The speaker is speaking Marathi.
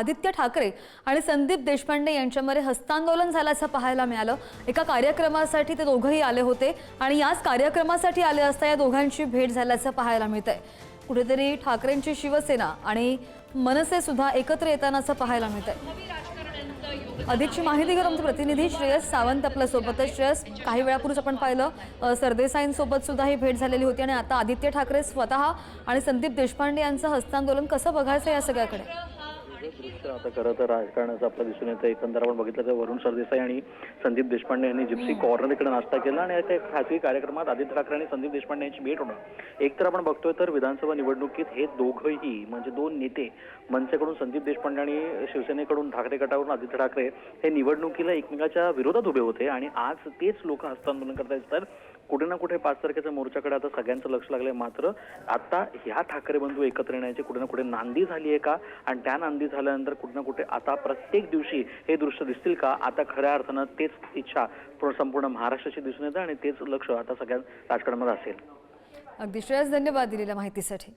आदित्य ठाकरे आणि संदीप देशपांडे यांच्यामध्ये हस्तांदोलन झाल्याचं पाहायला मिळालं. एका कार्यक्रमासाठी ते दोघंही आले होते आणि याच कार्यक्रमासाठी आले असता या दोघांची भेट झाल्याचं पाहायला मिळतंय. कुठेतरी ठाकरेंची शिवसेना आणि मनसे सुद्धा एकत्र येतानाचं पाहायला मिळतंय. अधिकची माहिती घेऊन आमचे प्रतिनिधी श्रेयस सावंत आपल्या सोबतच श्रेयस काही वेळापूर्वीच आपण पाहिलं सरदेसाईंसोबत सुद्धा ही भेट झालेली होती आणि आता आदित्य ठाकरे स्वतः आणि संदीप देशपांडे यांचं हस्तांदोलन कसं बघायचं या सगळ्याकडे? दृश्य आता खरं तर राजकारणाचं आपलं दिसून येतं. एकंदर आपण बघितलं तर वरुण सरदेसाई आणि संदीप देशपांडे यांनी जिप्सी कॉर्नर इकडे नाश्ता केला आणि एक खासगी कार्यक्रमात आदित्य ठाकरे आणि संदीप देशपांडे यांची भेट होणार. एक तर आपण बघतोय तर विधानसभा निवडणुकीत हे दोघंही म्हणजे दोन नेते मनसेकडून संदीप देशपांडे आणि शिवसेनेकडून ठाकरे गटाकडून आदित्य ठाकरे हे निवडणुकीला एकमेकाच्या विरोधात उभे होते आणि आज तेच लोक हस्तांदोलन करतायत तर कुठे ना कुठे पाच तारखेच्या मोर्चाकडे आता सगळ्यांचं लक्ष लागलंय. मात्र आता ह्या ठाकरे बंधू एकत्र येण्याची कुठे ना कुठे नांदी झाली आहे का? आणि त्या नांदी झाल्यानंतर कुठे ना कुठे आता प्रत्येक दिवशी हे दृश्य दिसतील का? आता खऱ्या अर्थानं तेच इच्छा पूर्ण- संपूर्ण महाराष्ट्राची दिसून येतं आणि तेच लक्ष आता सगळ्या राजकारणामध्ये असेल. अगदी श्रेयस धन्यवाद दिलेल्या माहितीसाठी.